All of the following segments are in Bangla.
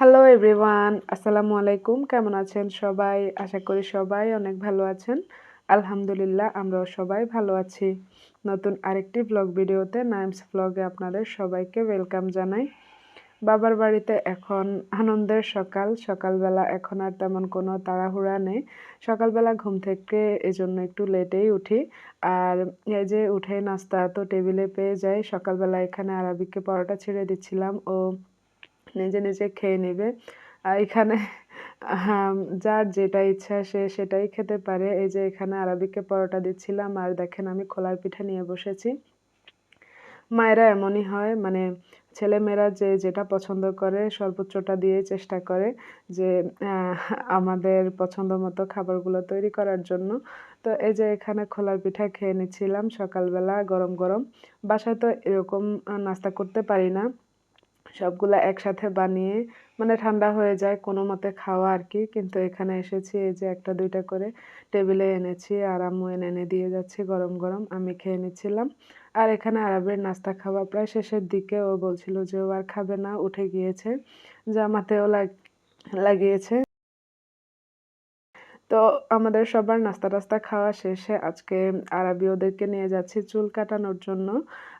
হ্যালো এভরিওয়ান আসসালামু আলাইকুম কেমন আছেন সবাই? আশা করি সবাই অনেক ভালো আছেন। আলহামদুলিল্লাহ, আমরাও সবাই ভালো আছি। নতুন আরেকটি ব্লগ ভিডিওতে নাইমস ব্লগে আপনাদের সবাইকে ওয়েলকাম জানাই। বাবার বাড়িতে এখন আনন্দের সকাল। সকালবেলা এখন আর তেমন কোনো তাড়াহুড়া নেই। সকালবেলা ঘুম থেকে এই জন্য একটু লেটেই উঠি। আর এই যে উঠে নাস্তা তো টেবিলে পেয়ে যাই। সকালবেলা এখানে আরবিকে পরোটা ছেড়ে দিচ্ছিলাম। ও নিজে নিজে খেয়ে নেবে। আর এখানে যার যেটা ইচ্ছা সে সেটাই খেতে পারে। এই যে এখানে আরবিকে পরোটা দিচ্ছিলাম, আর দেখেন আমি খোলার পিঠা নিয়ে বসেছি। মায়েরা এমনই হয় মানে ছেলেমেয়েরা যে যেটা পছন্দ করে সর্বোচ্চটা দিয়ে চেষ্টা করে যে আমাদের পছন্দ মতো খাবারগুলো তৈরি করার জন্য। তো এই যে এখানে খোলার পিঠা খেয়ে নিচ্ছিলাম সকালবেলা গরম গরম। বাসায় তো এরকম নাস্তা করতে পারি না। সবগুলা একসাথে বানিয়ে মানে ঠান্ডা হয়ে যায় কোনো মতে খাওয়া আর কি কিন্তু এখানে এসেছি এই যে একটা দুইটা করে টেবিলে এনেছি, আর আম্মু এনে এনে দিয়ে যাচ্ছে গরম গরম, আমি খেয়ে নিচ্ছিলাম। আর এখানে আরবের নাস্তা খাওয়া প্রায় শেষের দিকে, ও বলছিল যে ও আর খাবে না, উঠে গিয়েছে, জামাতেও লাগ, লাগিয়েছে। তো আমাদের সবার নাস্তা টাস্তা খাওয়া শেষে আজকে আরবি ওদেরকে নিয়ে যাচ্ছি চুল কাটানোর জন্য।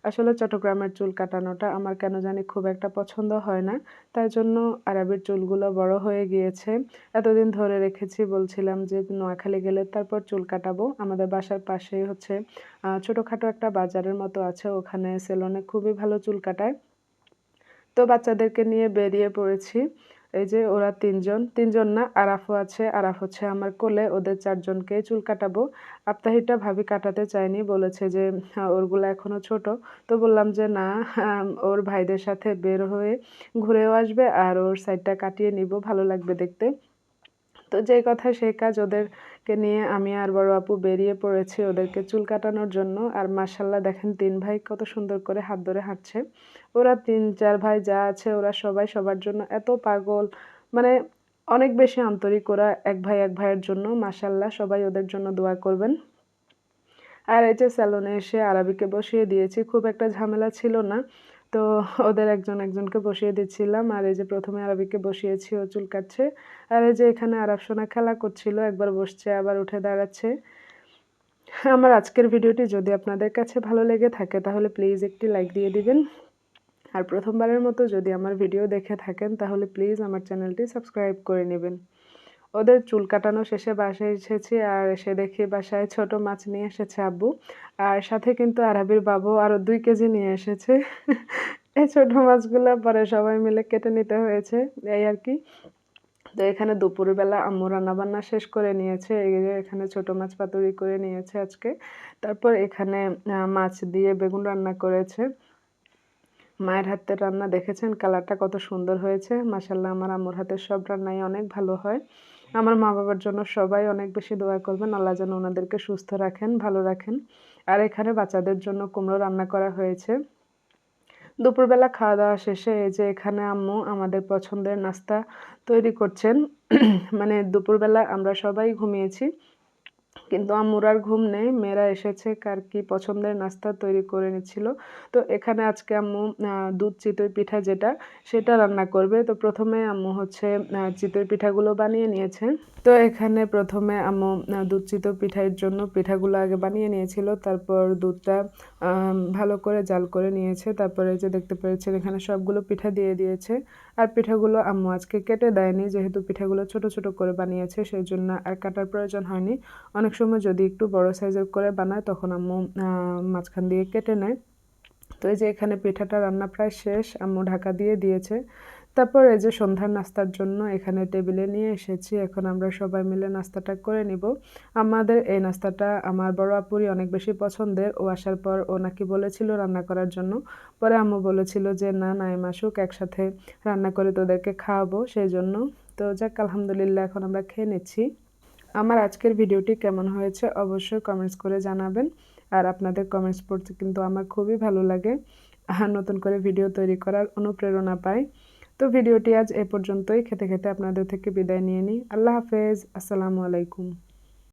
আসলে চট্টগ্রামের চুল কাটানোটা আমার কেন জানি খুব একটা পছন্দ হয় না। তাই জন্য আরবির চুলগুলো বড় হয়ে গিয়েছে। এতদিন ধরে রেখেছি, বলছিলাম যে নোয়াখালী গেলে তারপর চুল কাটাবো। আমাদের বাসার পাশেই হচ্ছে ছোটোখাটো একটা বাজারের মতো আছে। ওখানে সেলনে খুবই ভালো চুল কাটায়। তো বাচ্চাদেরকে নিয়ে বেরিয়ে পড়েছি। এই যে ওরা তিনজন তিনজন না, আরাফও আছে, আরাফ হচ্ছে আমার কোলে, ওদের চারজনকে চুল কাটাবো। আপ্তাহিটা ভাবি কাটাতে চায়নি, বলেছে যে ওরগুলো এখনও ছোট। তো বললাম যে, না ওর ভাইদের সাথে বের হয়ে ঘুরেও আসবে আর ওর সাইডটা কাটিয়ে নিব, ভালো লাগবে দেখতে। তো যে কথা সেই কাজ ওদেরকে নিয়ে আমি আর বড় আপু বেরিয়ে পড়েছি ওদেরকে চুল কাটানোর জন্য। আর মার্শাল্লাহ দেখেন তিন ভাই কত সুন্দর করে হাত ধরে হাঁটছে। ওরা তিন, চার ভাই যা আছে ওরা সবাই সবার জন্য এত পাগল। মানে অনেক বেশি আন্তরিক ওরা এক ভাই এক ভাইয়ের জন্য। মাসাল্লাহ সবাই ওদের জন্য দোয়া করবেন। আর এই যে স্যালনে এসে আরবিকে বসিয়ে দিয়েছি, খুব একটা ঝামেলা ছিল না। তো ওদের একজন একজনকে বসিয়ে দিচ্ছিলাম। আর এই যে প্রথমে আরবিকে বসিয়েছি, ও চুল কাটছে আর এই যে এখানে আরব সোনা খেলা করছিল, একবার বসছে, আবার উঠে দাঁড়াচ্ছে। আমার আজকের ভিডিওটি যদি আপনাদের কাছে ভালো লেগে থাকে, তাহলে প্লিজ একটি লাইক দিয়ে দিবেন। আর প্রথমবারের মতো যদি আমার ভিডিও দেখে থাকেন, তাহলে প্লিজ আমার চ্যানেলটি সাবস্ক্রাইব করে নেবেন। ওদের চুল কাটানো শেষে বাসায় এসেছি আর এসে দেখি বাসায় ছোট মাছ নিয়ে এসেছে আব্বু। আর সাথে কিন্তু আরবির বাবু আরও দুই কেজি নিয়ে এসেছে। এই ছোট মাছগুলো পরে সবাই মিলে কেটে নিতে হয়েছে, এই আর কি। তো এখানে দুপুরবেলা আম্মু রান্নাবান্না শেষ করে নিয়েছে এখানে ছোট মাছ পাতুরি করে নিয়েছে আজকে। তারপর এখানে মাছ দিয়ে বেগুন রান্না করেছে। মায়ের হাতের রান্না দেখেছেন? কালারটা কত সুন্দর হয়েছে। মাসাল্লাহ আমার আম্মুর হাতের সব রান্নাই অনেক ভালো হয়। আমার মা বাবার জন্য সবাই অনেক বেশি দোয়া করবেন। আল্লাহ যেন ওনাদেরকে সুস্থ রাখেন, ভালো রাখেন। আর এখানে বাচ্চাদের জন্য কুমড়ো রান্না করা হয়েছে। দুপুরবেলা খাওয়া দাওয়া শেষে এই যে এখানে আম্মু আমাদের পছন্দের নাস্তা তৈরি করছেন। মানে দুপুরবেলা আমরা সবাই ঘুমিয়েছি। কিন্তু আম্মুর আর ঘুম নেই, মেয়েরা এসেছে কার কি পছন্দের নাস্তা তৈরি করে নিচ্ছিল। তো এখানে আজকে আম্মু দুধ চিতই পিঠা যেটা, সেটা রান্না করবে। তো প্রথমে আম্মু হচ্ছে চিতই পিঠাগুলো বানিয়ে নিয়েছে। তো এখানে প্রথমে আম্মু দুধ চিতই পিঠার জন্য পিঠাগুলো আগে বানিয়ে নিয়েছিল। তারপর দুধটা ভালো করে জাল করে নিয়েছে। তারপরে যে দেখতে পেরেছেন এখানে সবগুলো পিঠা দিয়ে দিয়েছে। আর পিঠাগুলো আম্মু আজকে কেটে দেয়নি, যেহেতু পিঠাগুলো ছোট ছোট করে বানিয়েছে, সেই জন্য আর কাটার প্রয়োজন হয়নি। অনেক সময় যদি একটু বড় সাইজের করে বানায়, তখন আম্মু মাঝখান দিয়ে কেটে নেয়। তো এই যে এখানে পিঠাটা রান্না প্রায় শেষ, আম্মু ঢাকা দিয়ে দিয়েছে। তারপর এই যে সন্ধ্যার নাস্তার জন্য এখানে টেবিলে নিয়ে এসেছি। এখন আমরা সবাই মিলে নাস্তাটা করে নিব। আমাদের এই নাস্তাটা আমার বড় আপুরি অনেক বেশি পছন্দের। ও আসার পর ও নাকি বলেছিল রান্না করার জন্য। পরে আম্মু বলেছিল যে, না নাই মাসুক, একসাথে রান্না করে তোদেরকে খাওয়াবো সেই জন্য। তো যাক, আলহামদুলিল্লাহ, এখন আমরা খেয়ে নিচ্ছি। আমার আজকের ভিডিওটি কেমন হয়েছে অবশ্যই কমেন্টস করে জানাবেন। আর আপনাদের কমেন্টস পড়তে কিন্তু আমার খুবই ভালো লাগে। আর নতুন করে ভিডিও তৈরি করার অনুপ্রেরণা পাই। তো ভিডিওটি আজ এ পর্যন্তই। খেতে খেতে আপনাদের থেকে বিদায় নিয়ে নিই। আল্লাহ হাফেজ। আসসালামু আলাইকুম।